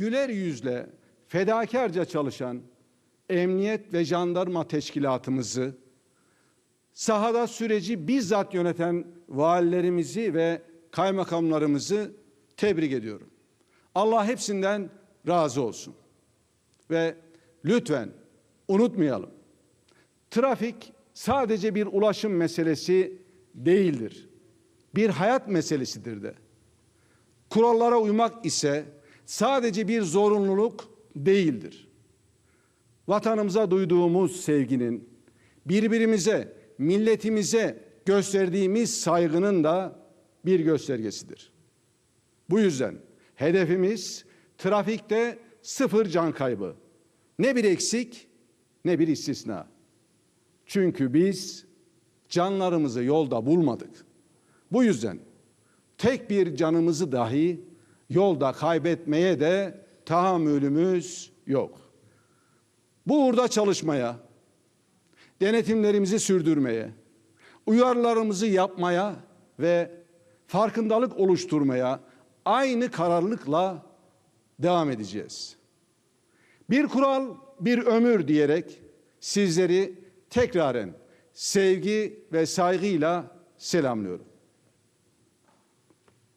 güler yüzle fedakarca çalışan emniyet ve jandarma teşkilatımızı, sahada süreci bizzat yöneten valilerimizi ve kaymakamlarımızı tebrik ediyorum. Allah hepsinden razı olsun. Ve lütfen unutmayalım. Trafik sadece bir ulaşım meselesi değildir. Bir hayat meselesidir de. Kurallara uymak ise sadece bir zorunluluk değildir. Vatanımıza duyduğumuz sevginin, birbirimize, milletimize gösterdiğimiz saygının da bir göstergesidir. Bu yüzden hedefimiz trafikte sıfır can kaybı. Ne bir eksik ne bir istisna. Çünkü biz canlarımızı yolda bulmadık. Bu yüzden tek bir canımızı dahi yolda kaybetmeye de tahammülümüz yok. Bu uğurda çalışmaya, denetimlerimizi sürdürmeye, uyarılarımızı yapmaya ve farkındalık oluşturmaya aynı kararlılıkla devam edeceğiz. Bir kural, bir ömür diyerek sizleri tekraren sevgi ve saygıyla selamlıyorum.